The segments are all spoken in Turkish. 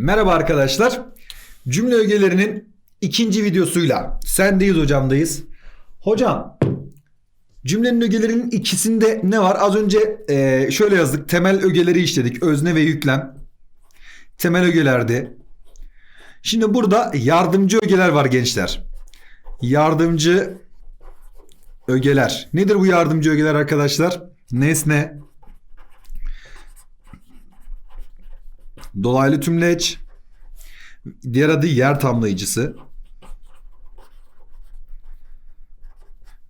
Merhaba arkadaşlar. Cümle ögelerinin ikinci videosuyla sendeyiz hocamdayız. Hocam cümlenin ögelerinin ikisinde ne var? Az önce e, şöyle yazdık. Temel ögeleri işledik. Özne ve yüklem. Temel ögelerde. Şimdi burada yardımcı ögeler var gençler. Yardımcı ögeler. Nedir bu yardımcı ögeler arkadaşlar? Nesne, dolaylı tümleç, diğer adı yer tamlayıcısı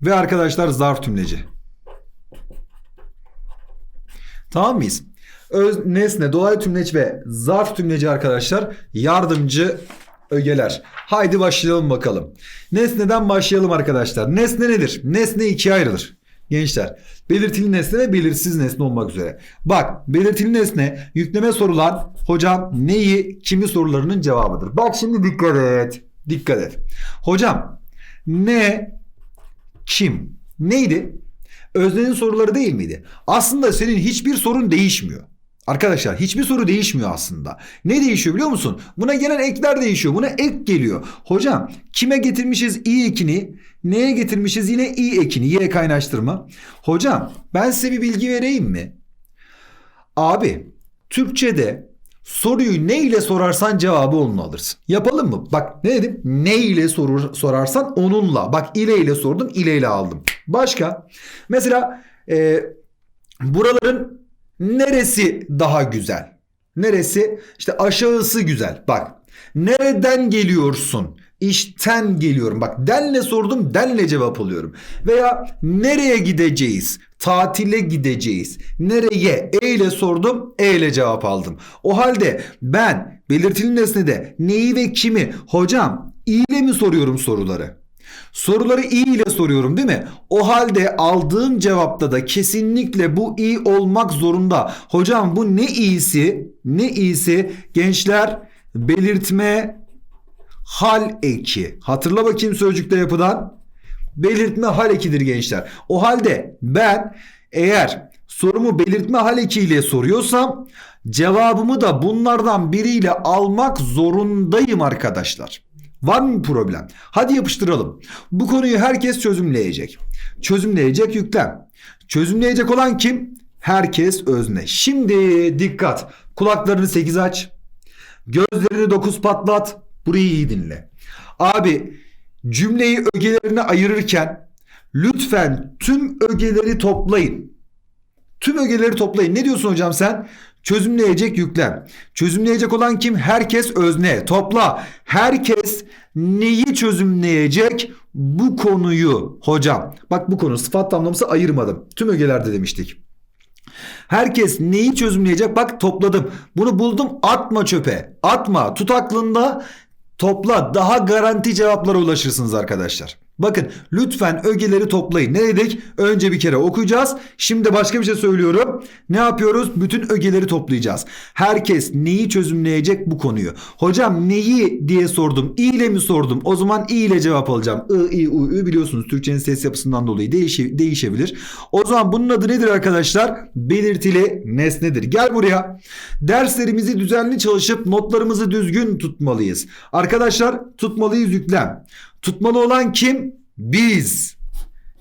ve arkadaşlar zarf tümleci. Tamam mıyız? Öz, nesne, dolaylı tümleç ve zarf tümleci arkadaşlar yardımcı ögeler. Haydi başlayalım bakalım. Nesneden başlayalım arkadaşlar. Nesne nedir? Nesne ikiye ayrılır. Gençler belirtili nesne ve belirsiz nesne olmak üzere. Bak belirtili nesne yükleme sorulan hocam neyi kimi sorularının cevabıdır. Bak şimdi dikkat et. Dikkat et. Hocam ne kim neydi? Öznenin soruları değil miydi? Aslında senin hiçbir sorun değişmiyor. Arkadaşlar hiçbir soru değişmiyor aslında. Ne değişiyor biliyor musun? Buna gelen ekler değişiyor. Buna ek geliyor. Hocam kime getirmişiz i ekini? Neye getirmişiz yine i ekini? Y kaynaştırma. Hocam ben size bir bilgi vereyim mi? Abi Türkçe'de soruyu ne ile sorarsan cevabı onunla alırsın. Yapalım mı? Bak ne dedim? Ne ile sorur, sorarsan onunla. Bak ile ile sordum ile ile aldım. Başka? Mesela e, buraların Neresi daha güzel? Neresi? İşte aşağısı güzel. Bak. Nereden geliyorsun? İşten geliyorum. Bak denle sordum denle cevap alıyorum. Veya nereye gideceğiz? Tatile gideceğiz. Nereye? E ile sordum E ile cevap aldım. O halde ben belirtili nesnede neyi ve kimi hocam ile mi soruyorum soruları? Soruları i ile soruyorum değil mi? O halde aldığım cevapta da kesinlikle bu i olmak zorunda. Hocam bu ne i'si? Ne i'si? Gençler belirtme hal eki. Hatırla bakayım sözcükte yapıdan. Belirtme hal ekidir gençler. O halde ben eğer sorumu belirtme hal eki ile soruyorsam cevabımı da bunlardan biriyle almak zorundayım arkadaşlar. Var mı problem? Hadi yapıştıralım. Bu konuyu herkes çözümleyecek. Çözümleyecek yüklem. Çözümleyecek olan kim? Herkes özne. Şimdi dikkat. Kulaklarını 8 aç. Gözlerini 9 patlat. Burayı iyi dinle. Abi cümleyi ögelerine ayırırken lütfen tüm ögeleri toplayın. Tüm ögeleri toplayın. Ne diyorsun hocam sen? Çözümleyecek yüklem. Çözümleyecek olan kim? Herkes özne. Topla. Herkes neyi çözümleyecek? Bu konuyu hocam. Bak bu konu sıfat tamlaması ayırmadım. Tüm ögelerde demiştik. Herkes neyi çözümleyecek? Bak topladım. Bunu buldum atma çöpe. Atma. Tut aklında. Topla. Daha garanti cevaplara ulaşırsınız arkadaşlar. Bakın lütfen ögeleri toplayın. Ne dedik? Önce bir kere okuyacağız. Şimdi başka bir şey söylüyorum. Ne yapıyoruz? Bütün ögeleri toplayacağız. Herkes neyi çözümleyecek bu konuyu? Hocam neyi diye sordum. İ ile mi sordum? O zaman i ile cevap alacağım. I, i, u, ü biliyorsunuz. Türkçenin ses yapısından dolayı değişe, değişebilir. O zaman bunun adı nedir arkadaşlar? Belirtili nesnedir. Gel buraya. Derslerimizi düzenli çalışıp notlarımızı düzgün tutmalıyız. Arkadaşlar tutmalıyız yüklem. Tutmalı olan kim? Biz.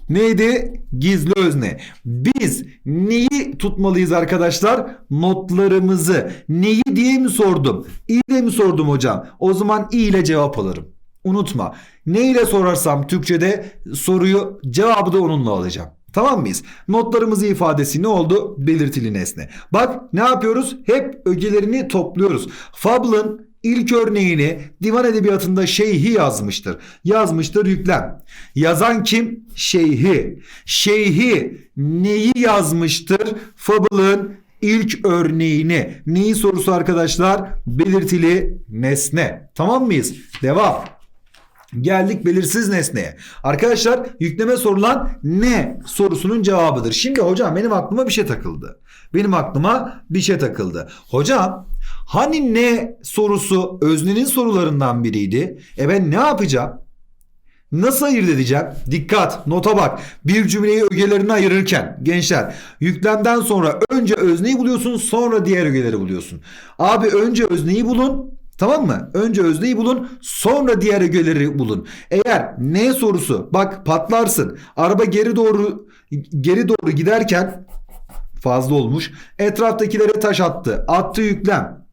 Neydi? Gizli özne. Biz neyi tutmalıyız arkadaşlar? Notlarımızı. Neyi diye mi sordum? İ ile mi sordum hocam? O zaman i ile cevap alırım. Unutma. Ne ile sorarsam Türkçe'de soruyu cevabı da onunla alacağım. Tamam mıyız? Notlarımızı ifadesi ne oldu? Belirtili nesne. Bak ne yapıyoruz? Hep ögelerini topluyoruz. Fable'ın İlk örneğini divan edebiyatında şeyhi yazmıştır. Yazmıştır yüklem. Yazan kim? Şeyhi. Şeyhi neyi yazmıştır? Fable'ın ilk örneğini. Neyi sorusu arkadaşlar? Belirtili nesne. Tamam mıyız? Devam. Geldik belirsiz nesneye. Arkadaşlar yükleme sorulan ne sorusunun cevabıdır. Şimdi hocam benim aklıma bir şey takıldı. Benim aklıma bir şey takıldı. Hocam hani ne sorusu öznenin sorularından biriydi. E ben ne yapacağım? Nasıl ayırt edeceğim? Dikkat nota bak. Bir cümleyi ögelerine ayırırken gençler yüklemden sonra önce özneyi buluyorsun sonra diğer ögeleri buluyorsun. Abi önce özneyi bulun Tamam mı? Önce özneyi bulun, sonra diğer ögeleri bulun. Eğer ne sorusu, bak patlarsın. Araba geri doğru geri doğru giderken fazla olmuş. Etraftakilere taş attı. Attı yüklem.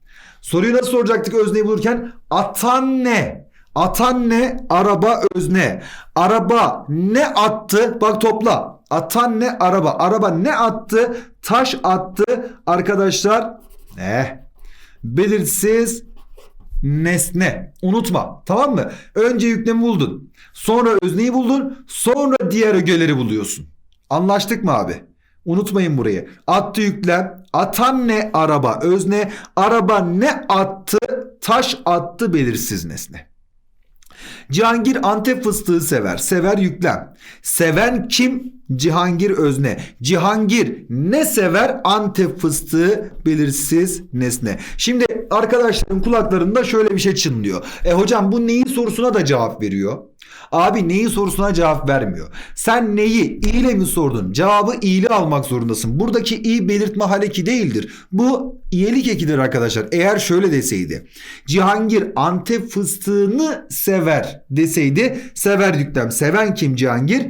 Soruyu nasıl soracaktık özneyi bulurken? Atan ne? Atan ne? Araba özne. Araba ne attı? Bak topla. Atan ne? Araba. Araba ne attı? Taş attı. Arkadaşlar ne? Belirsiz nesne. Unutma. Tamam mı? Önce yüklemi buldun. Sonra özneyi buldun. Sonra diğer ögeleri buluyorsun. Anlaştık mı abi? Unutmayın burayı. Attı yüklem. Atan ne araba özne. Araba ne attı? Taş attı belirsiz nesne. Cihangir Antep fıstığı sever. Sever yüklem. Seven kim? Cihangir özne. Cihangir ne sever? Antep fıstığı belirsiz nesne. Şimdi arkadaşların kulaklarında şöyle bir şey çınlıyor. E hocam bu neyin sorusuna da cevap veriyor. Abi neyin sorusuna cevap vermiyor. Sen neyi ile mi sordun? Cevabı ile almak zorundasın. Buradaki i belirtme hal eki değildir. Bu iyelik ekidir arkadaşlar. Eğer şöyle deseydi. Cihangir Antep fıstığını sever deseydi. Sever yüklem. Seven kim Cihangir?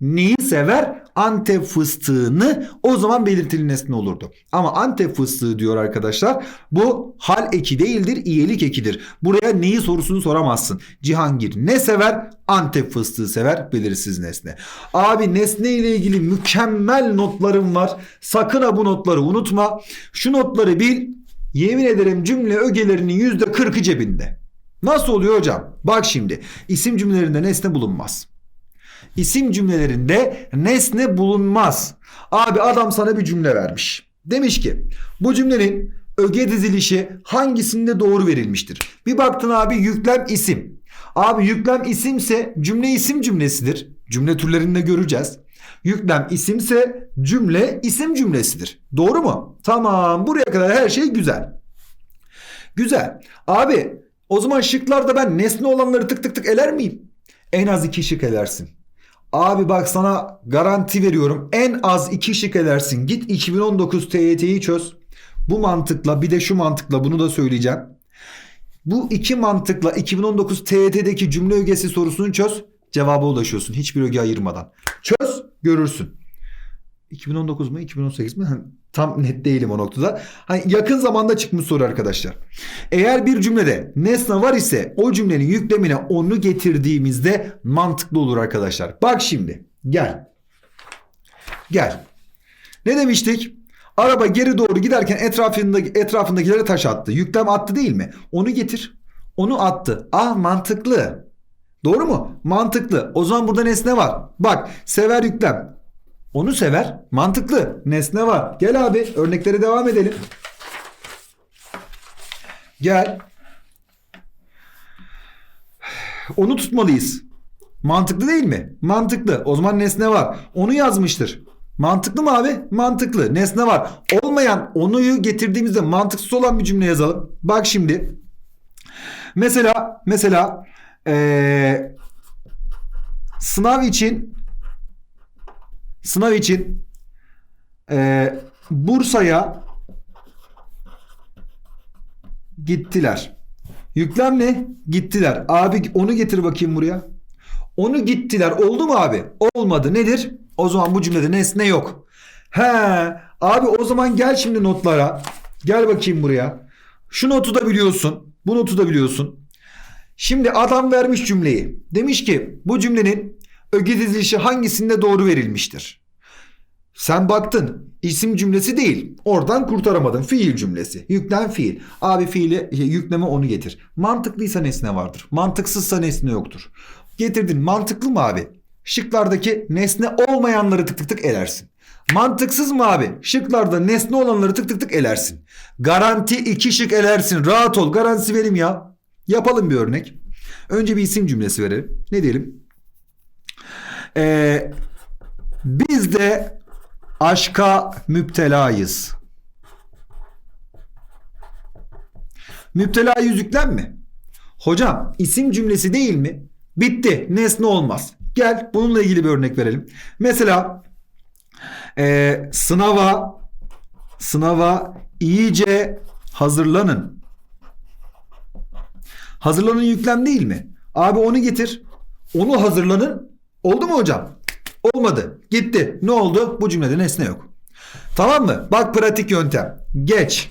Neyi sever? Antep fıstığını o zaman belirtili nesne olurdu. Ama Antep fıstığı diyor arkadaşlar. Bu hal eki değildir, iyelik ekidir. Buraya neyi sorusunu soramazsın. Cihangir ne sever? Antep fıstığı sever, belirsiz nesne. Abi nesne ile ilgili mükemmel notlarım var. Sakın ha bu notları unutma. Şu notları bil. Yemin ederim cümle ögelerinin %40'ı cebinde. Nasıl oluyor hocam? Bak şimdi isim cümlelerinde nesne bulunmaz. İsim cümlelerinde nesne bulunmaz. Abi adam sana bir cümle vermiş. Demiş ki bu cümlenin öge dizilişi hangisinde doğru verilmiştir? Bir baktın abi yüklem isim. Abi yüklem isimse cümle isim cümlesidir. Cümle türlerinde göreceğiz. Yüklem isimse cümle isim cümlesidir. Doğru mu? Tamam buraya kadar her şey güzel. Güzel. Abi o zaman şıklarda ben nesne olanları tık tık tık eler miyim? En az iki şık elersin. Abi bak sana garanti veriyorum. En az iki şık edersin. Git 2019 TYT'yi çöz. Bu mantıkla bir de şu mantıkla bunu da söyleyeceğim. Bu iki mantıkla 2019 TYT'deki cümle ögesi sorusunu çöz. Cevaba ulaşıyorsun. Hiçbir öge ayırmadan. Çöz görürsün. 2019 mu 2018 mi? Hani Tam net değilim o noktada. Hani yakın zamanda çıkmış soru arkadaşlar. Eğer bir cümlede nesne var ise o cümlenin yüklemine onu getirdiğimizde mantıklı olur arkadaşlar. Bak şimdi gel. Gel. Ne demiştik? Araba geri doğru giderken etrafındaki etrafındakilere taş attı. Yüklem attı değil mi? Onu getir. Onu attı. Ah mantıklı. Doğru mu? Mantıklı. O zaman burada nesne var. Bak sever yüklem. Onu sever. Mantıklı. Nesne var. Gel abi örneklere devam edelim. Gel. Onu tutmalıyız. Mantıklı değil mi? Mantıklı. O zaman nesne var. Onu yazmıştır. Mantıklı mı abi? Mantıklı. Nesne var. Olmayan onuyu getirdiğimizde mantıksız olan bir cümle yazalım. Bak şimdi. Mesela mesela ee, sınav için sınav için e, Bursa'ya gittiler. Yüklem ne? Gittiler. Abi onu getir bakayım buraya. Onu gittiler. Oldu mu abi? Olmadı. Nedir? O zaman bu cümlede nesne yok. He. Abi o zaman gel şimdi notlara. Gel bakayım buraya. Şu notu da biliyorsun. Bu notu da biliyorsun. Şimdi adam vermiş cümleyi. Demiş ki bu cümlenin öge dizilişi hangisinde doğru verilmiştir? Sen baktın isim cümlesi değil. Oradan kurtaramadın. Fiil cümlesi. Yüklen fiil. Abi fiili yükleme onu getir. Mantıklıysa nesne vardır. Mantıksızsa nesne yoktur. Getirdin. Mantıklı mı abi? Şıklardaki nesne olmayanları tık tık tık elersin. Mantıksız mı abi? Şıklarda nesne olanları tık tık tık elersin. Garanti iki şık elersin. Rahat ol. Garantisi verim ya. Yapalım bir örnek. Önce bir isim cümlesi verelim. Ne diyelim? Ee, biz de aşka müptelayız. Müptela yüzüklen mi? Hocam isim cümlesi değil mi? Bitti. Nesne olmaz. Gel bununla ilgili bir örnek verelim. Mesela e, sınava sınava iyice hazırlanın. Hazırlanın yüklem değil mi? Abi onu getir. Onu hazırlanın. Oldu mu hocam? Olmadı. Gitti. Ne oldu? Bu cümlede nesne yok. Tamam mı? Bak pratik yöntem. Geç.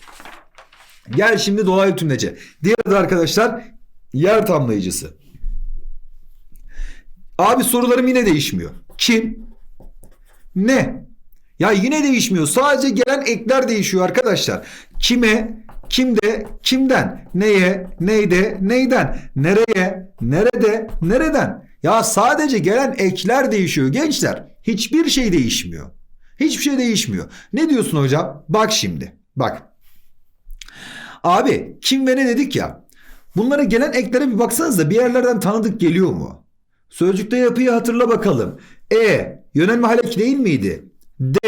Gel şimdi dolaylı tümlece. Diğer arkadaşlar yer tamlayıcısı. Abi sorularım yine değişmiyor. Kim? Ne? Ya yine değişmiyor. Sadece gelen ekler değişiyor arkadaşlar. Kime? Kimde? Kimden? Neye? Neyde? Neyden? Nereye? Nerede? Nereden? Ya sadece gelen ekler değişiyor gençler. Hiçbir şey değişmiyor. Hiçbir şey değişmiyor. Ne diyorsun hocam? Bak şimdi. Bak. Abi kim ve ne dedik ya? Bunlara gelen eklere bir baksanıza bir yerlerden tanıdık geliyor mu? Sözcükte yapıyı hatırla bakalım. E yönelme haleki değil miydi? D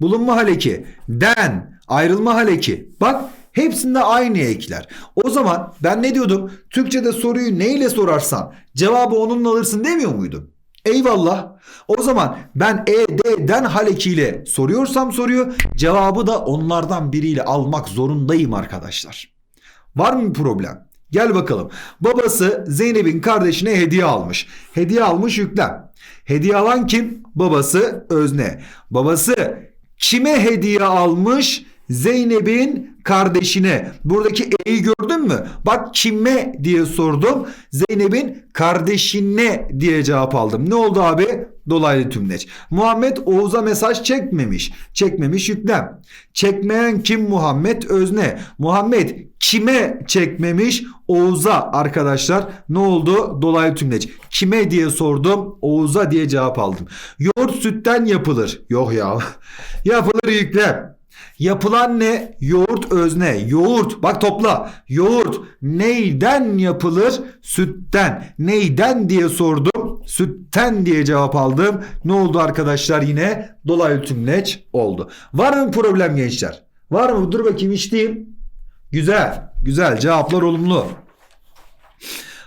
bulunma haleki. Den ayrılma haleki. Bak hepsinde aynı ekler. O zaman ben ne diyordum? Türkçe'de soruyu neyle sorarsan cevabı onunla alırsın demiyor muydum? Eyvallah. O zaman ben E, D, den halekiyle soruyorsam soruyu cevabı da onlardan biriyle almak zorundayım arkadaşlar. Var mı problem? Gel bakalım. Babası Zeynep'in kardeşine hediye almış. Hediye almış yüklem. Hediye alan kim? Babası özne. Babası kime hediye almış? Zeynep'in kardeşine. Buradaki E'yi gördün mü? Bak kime diye sordum. Zeynep'in kardeşine diye cevap aldım. Ne oldu abi? Dolaylı tümleç. Muhammed Oğuz'a mesaj çekmemiş. Çekmemiş yüklem. Çekmeyen kim Muhammed? Özne. Muhammed kime çekmemiş? Oğuz'a arkadaşlar. Ne oldu? Dolaylı tümleç. Kime diye sordum. Oğuz'a diye cevap aldım. Yoğurt sütten yapılır. Yok ya. yapılır yüklem. Yapılan ne? Yoğurt özne. Yoğurt. Bak topla. Yoğurt neyden yapılır? Sütten. Neyden diye sordum. Sütten diye cevap aldım. Ne oldu arkadaşlar yine? Dolaylı tümleç oldu. Var mı problem gençler? Var mı? Dur bakayım içtiğim. Güzel. Güzel. Cevaplar olumlu.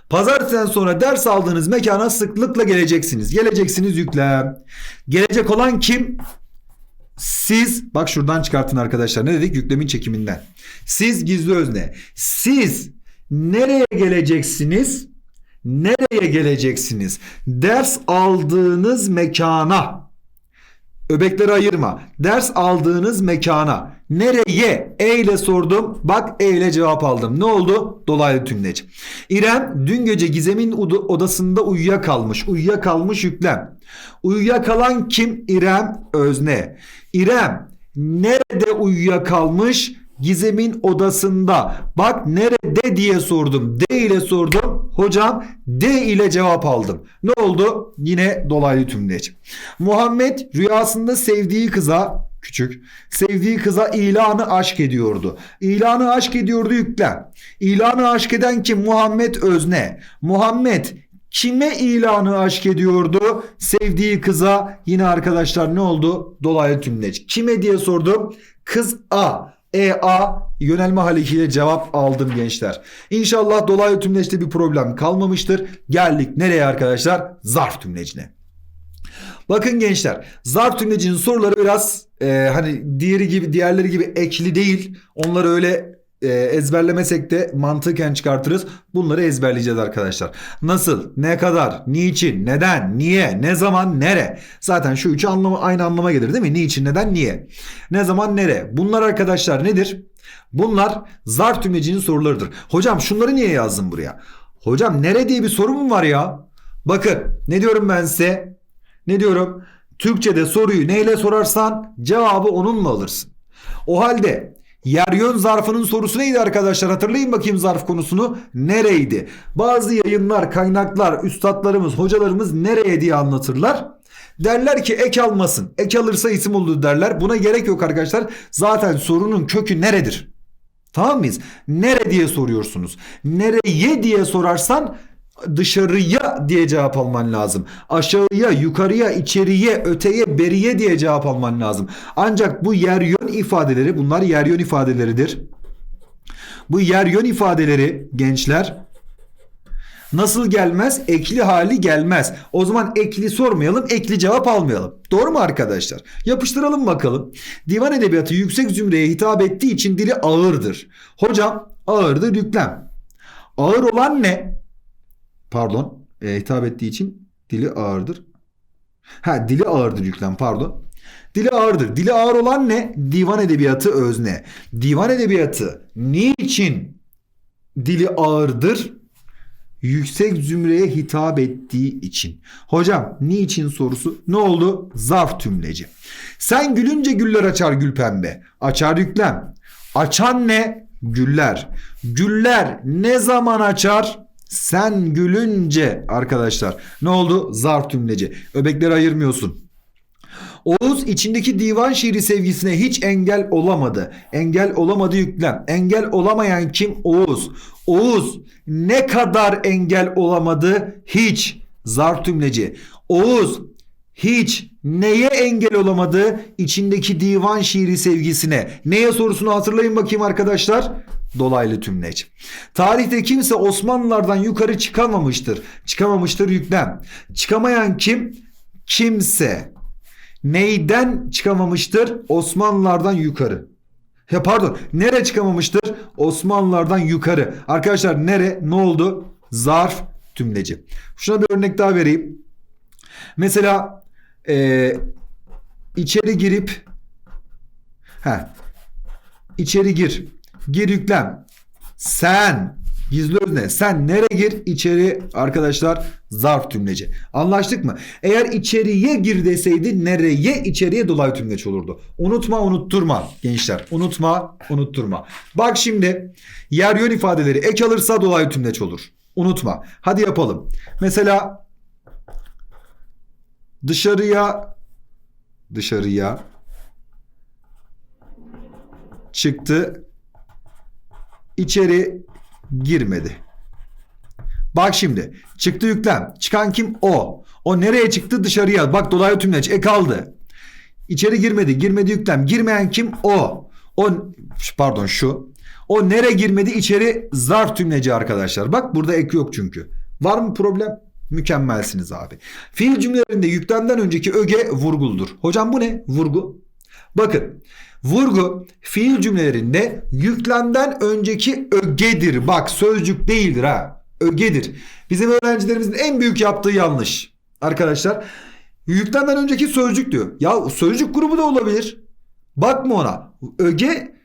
Pazartesiden sonra ders aldığınız mekana sıklıkla geleceksiniz. Geleceksiniz yüklem. Gelecek olan kim? Siz bak şuradan çıkartın arkadaşlar. Ne dedik? Yüklemin çekiminden. Siz gizli özne. Siz nereye geleceksiniz? Nereye geleceksiniz? Ders aldığınız mekana. Öbekleri ayırma. Ders aldığınız mekana. Nereye? E ile sordum. Bak E ile cevap aldım. Ne oldu? Dolaylı tümleç. İrem dün gece Gizem'in oda- odasında uyuyakalmış. Uyuyakalmış yüklem. Uyuyakalan kim? İrem özne. İrem nerede uyuyakalmış? Gizem'in odasında. Bak nerede diye sordum. D ile sordum. Hocam D ile cevap aldım. Ne oldu? Yine dolaylı tümleç. Muhammed rüyasında sevdiği kıza küçük sevdiği kıza ilanı aşk ediyordu. İlanı aşk ediyordu yüklen. İlanı aşk eden kim? Muhammed Özne. Muhammed kime ilanı aşk ediyordu? Sevdiği kıza yine arkadaşlar ne oldu? Dolaylı tümleç. Kime diye sordum. Kız A. E A yönelme halekiyle cevap aldım gençler. İnşallah dolaylı tümleçte bir problem kalmamıştır. Geldik nereye arkadaşlar? Zarf tümlecine. Bakın gençler zarf tümlecinin soruları biraz e, hani diğeri gibi diğerleri gibi ekli değil. Onları öyle e, ezberlemesek de mantıken çıkartırız. Bunları ezberleyeceğiz arkadaşlar. Nasıl, ne kadar, niçin, neden, niye, ne zaman, nere. Zaten şu üçü anlamı, aynı anlama gelir değil mi? Niçin, neden, niye. Ne zaman, nere. Bunlar arkadaşlar nedir? Bunlar zarf tümlecinin sorularıdır. Hocam şunları niye yazdın buraya? Hocam nere diye bir soru mu var ya? Bakın ne diyorum ben size? Ne diyorum? Türkçe'de soruyu neyle sorarsan cevabı onunla alırsın. O halde yer yön zarfının sorusu neydi arkadaşlar? Hatırlayın bakayım zarf konusunu. Nereydi? Bazı yayınlar, kaynaklar, üstadlarımız, hocalarımız nereye diye anlatırlar. Derler ki ek almasın. Ek alırsa isim olur derler. Buna gerek yok arkadaşlar. Zaten sorunun kökü neredir? Tamam mıyız? Nere diye soruyorsunuz. Nereye diye sorarsan dışarıya diye cevap alman lazım. Aşağıya, yukarıya, içeriye, öteye, beriye diye cevap alman lazım. Ancak bu yer yön ifadeleri bunlar yer yön ifadeleridir. Bu yer yön ifadeleri gençler nasıl gelmez? Ekli hali gelmez. O zaman ekli sormayalım, ekli cevap almayalım. Doğru mu arkadaşlar? Yapıştıralım bakalım. Divan edebiyatı yüksek zümreye hitap ettiği için dili ağırdır. Hocam ağırdır yüklem. Ağır olan ne? Pardon. E, hitap ettiği için dili ağırdır. Ha dili ağırdır yüklem pardon. Dili ağırdır. Dili ağır olan ne? Divan edebiyatı özne. Divan edebiyatı niçin dili ağırdır? Yüksek zümreye hitap ettiği için. Hocam niçin sorusu ne oldu? Zarf tümleci. Sen gülünce güller açar gül pembe. Açar yüklem. Açan ne? Güller. Güller ne zaman açar? Sen gülünce arkadaşlar. Ne oldu? Zarf tümleci. Öbekleri ayırmıyorsun. Oğuz içindeki divan şiiri sevgisine hiç engel olamadı. Engel olamadı yüklem. Engel olamayan kim? Oğuz. Oğuz ne kadar engel olamadı? Hiç. Zar tümleci. Oğuz hiç neye engel olamadı? İçindeki divan şiiri sevgisine. Neye sorusunu hatırlayın bakayım arkadaşlar. Dolaylı tümleç. Tarihte kimse Osmanlılardan yukarı çıkamamıştır. Çıkamamıştır yüklem. Çıkamayan kim? Kimse. Neyden çıkamamıştır? Osmanlılardan yukarı. Ya pardon. Nere çıkamamıştır? Osmanlılardan yukarı. Arkadaşlar nere? Ne oldu? Zarf tümleci. Şuna bir örnek daha vereyim. Mesela e, içeri girip ha içeri gir. Gir yüklem. Sen gizli özne. Sen nereye gir? İçeri arkadaşlar zarf tümleci. Anlaştık mı? Eğer içeriye gir deseydi nereye içeriye dolaylı tümleç olurdu. Unutma unutturma gençler. Unutma unutturma. Bak şimdi yer yön ifadeleri ek alırsa dolaylı tümleç olur. Unutma. Hadi yapalım. Mesela dışarıya dışarıya çıktı içeri girmedi. Bak şimdi çıktı yüklem. Çıkan kim? O. O nereye çıktı? Dışarıya. Bak dolaylı tümleç. E kaldı. İçeri girmedi. Girmedi yüklem. Girmeyen kim? O. O pardon şu. O nereye girmedi? İçeri zarf tümleci arkadaşlar. Bak burada ek yok çünkü. Var mı problem? Mükemmelsiniz abi. Fiil cümlelerinde yüklemden önceki öge vurguldur. Hocam bu ne? Vurgu. Bakın vurgu fiil cümlelerinde yüklemden önceki ögedir. Bak sözcük değildir ha. Ögedir. Bizim öğrencilerimizin en büyük yaptığı yanlış. Arkadaşlar yüklemden önceki sözcük diyor. Ya sözcük grubu da olabilir. Bakma ona. Öge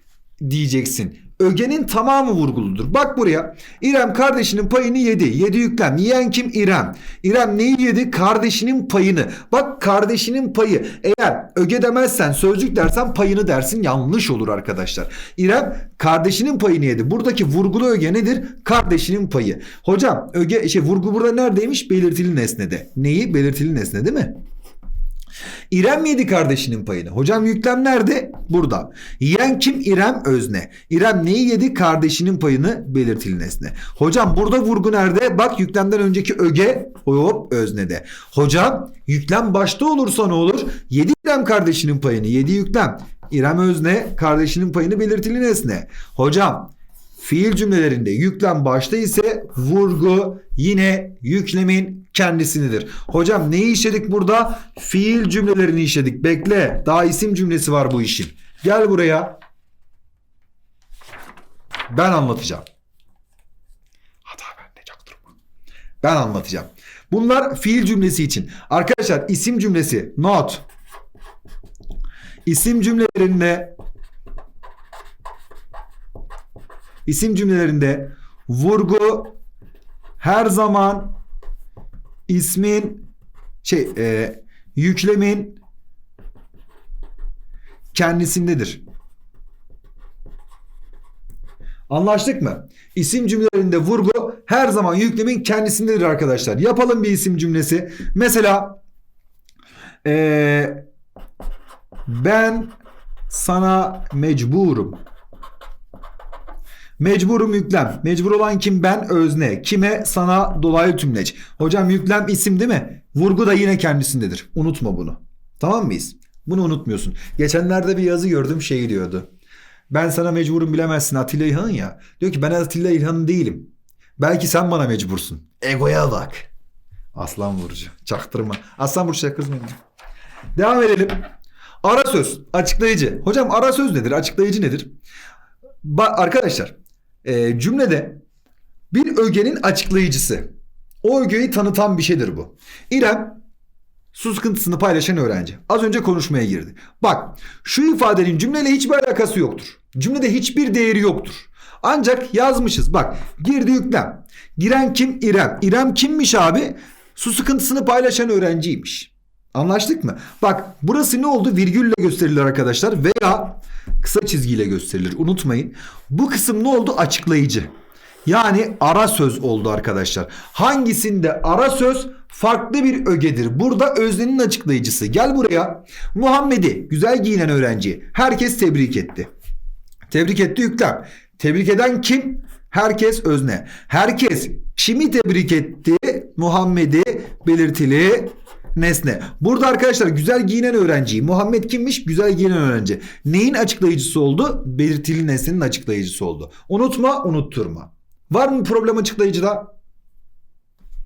diyeceksin. Ögenin tamamı vurguludur. Bak buraya. İrem kardeşinin payını yedi. Yedi yüklem. Yiyen kim? İrem. İrem neyi yedi? Kardeşinin payını. Bak kardeşinin payı. Eğer öge demezsen sözcük dersen payını dersin. Yanlış olur arkadaşlar. İrem kardeşinin payını yedi. Buradaki vurgulu öge nedir? Kardeşinin payı. Hocam öge şey vurgu burada neredeymiş? Belirtili nesnede. Neyi? Belirtili nesne değil mi? İrem yedi kardeşinin payını. Hocam yüklem nerede? Burada. Yiyen kim? İrem özne. İrem neyi yedi? Kardeşinin payını belirtili nesne. Hocam burada vurgu nerede? Bak yüklemden önceki öge hop öznede. Hocam yüklem başta olursa ne olur? Yedi İrem kardeşinin payını. Yedi yüklem. İrem özne kardeşinin payını belirtili nesne. Hocam Fiil cümlelerinde yüklem başta ise vurgu yine yüklemin kendisidir. Hocam neyi işledik burada? Fiil cümlelerini işledik. Bekle. Daha isim cümlesi var bu işin. Gel buraya. Ben anlatacağım. Hata ben de çaktırma. Ben anlatacağım. Bunlar fiil cümlesi için. Arkadaşlar isim cümlesi not. İsim cümlelerinde İsim cümlelerinde vurgu her zaman ismin şey e, yüklemin kendisindedir. Anlaştık mı? İsim cümlelerinde vurgu her zaman yüklemin kendisindedir arkadaşlar. Yapalım bir isim cümlesi. Mesela e, ben sana mecburum. Mecburum yüklem. Mecbur olan kim? Ben özne. Kime? Sana dolaylı tümleç. Hocam yüklem isim değil mi? Vurgu da yine kendisindedir. Unutma bunu. Tamam mıyız? Bunu unutmuyorsun. Geçenlerde bir yazı gördüm şey diyordu. Ben sana mecburum bilemezsin Atilla İlhan ya. Diyor ki ben Atilla İlhan değilim. Belki sen bana mecbursun. Egoya bak. Aslan Burcu. Çaktırma. Aslan Burcu kızmayın. Devam edelim. Ara söz. Açıklayıcı. Hocam ara söz nedir? Açıklayıcı nedir? Ba- arkadaşlar e, cümlede Bir ögenin açıklayıcısı. O ögeyi tanıtan bir şeydir bu. İrem su sıkıntısını paylaşan öğrenci. Az önce konuşmaya girdi. Bak şu ifadenin cümleyle hiçbir alakası yoktur. Cümlede hiçbir değeri yoktur. Ancak yazmışız. Bak girdi yüklem. Giren kim? İrem. İrem kimmiş abi? Su sıkıntısını paylaşan öğrenciymiş. Anlaştık mı? Bak burası ne oldu? Virgülle gösterilir arkadaşlar veya kısa çizgiyle gösterilir. Unutmayın. Bu kısım ne oldu? Açıklayıcı. Yani ara söz oldu arkadaşlar. Hangisinde ara söz farklı bir ögedir. Burada öznenin açıklayıcısı. Gel buraya. Muhammed'i güzel giyinen öğrenci. Herkes tebrik etti. Tebrik etti yüklem. Tebrik eden kim? Herkes özne. Herkes kimi tebrik etti? Muhammed'i belirtili nesne. Burada arkadaşlar güzel giyinen öğrenci. Muhammed kimmiş? Güzel giyinen öğrenci. Neyin açıklayıcısı oldu? Belirtili nesnenin açıklayıcısı oldu. Unutma, unutturma. Var mı problem açıklayıcıda?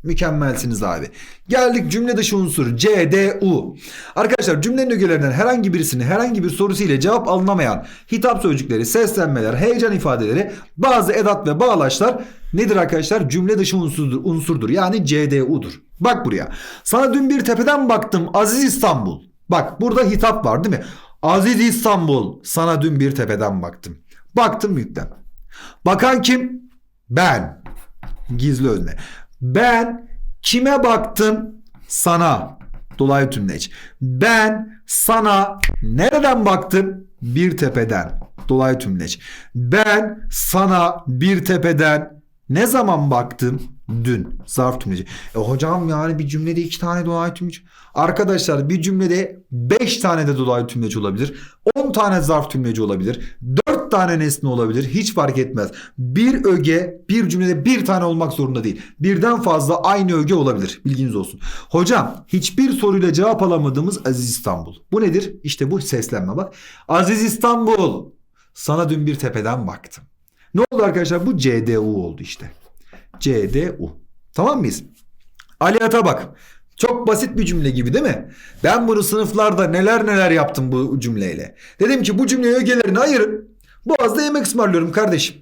Mükemmelsiniz abi. Geldik cümle dışı unsur C, D, U. Arkadaşlar cümlenin ögelerinden herhangi birisini herhangi bir sorusu ile cevap alınamayan hitap sözcükleri, seslenmeler, heyecan ifadeleri, bazı edat ve bağlaçlar nedir arkadaşlar? Cümle dışı unsurdur. unsurdur. Yani C, D, U'dur. Bak buraya. Sana dün bir tepeden baktım Aziz İstanbul. Bak burada hitap var değil mi? Aziz İstanbul sana dün bir tepeden baktım. Baktım yüklem. Bakan kim? Ben. Gizli özne. Ben kime baktım? Sana. Dolaylı tümleç. Ben sana nereden baktım? Bir tepeden. Dolaylı tümleç. Ben sana bir tepeden ne zaman baktım? Dün. Zarf tümleci. E hocam yani bir cümlede iki tane dolaylı tümleç. Arkadaşlar bir cümlede beş tane de dolaylı tümleç olabilir. On tane zarf tümleci olabilir. Dört tane nesne olabilir. Hiç fark etmez. Bir öge bir cümlede bir tane olmak zorunda değil. Birden fazla aynı öge olabilir. Bilginiz olsun. Hocam hiçbir soruyla cevap alamadığımız Aziz İstanbul. Bu nedir? İşte bu seslenme bak. Aziz İstanbul sana dün bir tepeden baktım. Ne oldu arkadaşlar? Bu CDU oldu işte. CDU. Tamam mıyız? Ali Atabak. Çok basit bir cümle gibi değil mi? Ben bunu sınıflarda neler neler yaptım bu cümleyle. Dedim ki bu cümleyi ögelerini ayırın. Boğaz'da yemek ısmarlıyorum kardeşim.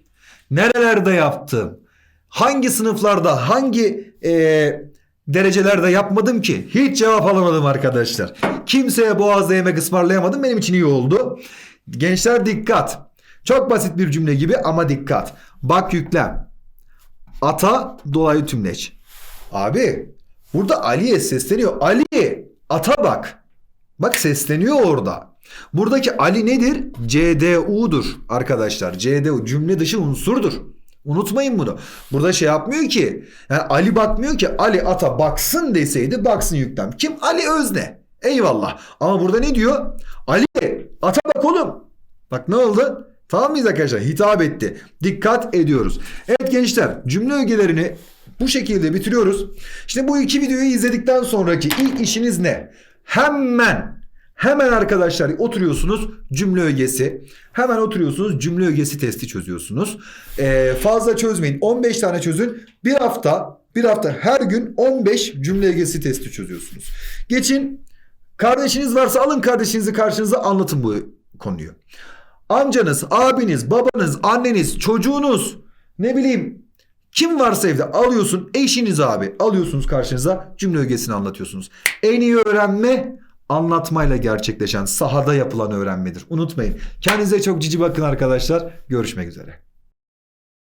Nerelerde yaptım? Hangi sınıflarda, hangi eee, derecelerde yapmadım ki? Hiç cevap alamadım arkadaşlar. Kimseye Boğaz'da yemek ısmarlayamadım. Benim için iyi oldu. Gençler dikkat. Çok basit bir cümle gibi ama dikkat. Bak yüklem. Ata dolaylı tümleç. Abi burada Ali'ye sesleniyor. Ali ata bak. Bak sesleniyor orada. Buradaki Ali nedir? CDU'dur arkadaşlar. CDU cümle dışı unsurdur. Unutmayın bunu. Burada şey yapmıyor ki. Yani Ali bakmıyor ki Ali ata baksın deseydi baksın yüklem. Kim? Ali Özne. Eyvallah. Ama burada ne diyor? Ali ata bak oğlum. Bak ne oldu? Tamam mıyız arkadaşlar? Hitap etti. Dikkat ediyoruz. Evet gençler cümle ögelerini bu şekilde bitiriyoruz. İşte bu iki videoyu izledikten sonraki ilk işiniz ne? Hemen hemen arkadaşlar oturuyorsunuz cümle ögesi. Hemen oturuyorsunuz cümle ögesi testi çözüyorsunuz. Ee, fazla çözmeyin. 15 tane çözün. Bir hafta bir hafta her gün 15 cümle ögesi testi çözüyorsunuz. Geçin kardeşiniz varsa alın kardeşinizi karşınıza anlatın bu konuyu. Amcanız, abiniz, babanız, anneniz, çocuğunuz ne bileyim kim varsa evde alıyorsun eşiniz abi alıyorsunuz karşınıza cümle ögesini anlatıyorsunuz. En iyi öğrenme anlatmayla gerçekleşen sahada yapılan öğrenmedir. Unutmayın. Kendinize çok cici bakın arkadaşlar. Görüşmek üzere.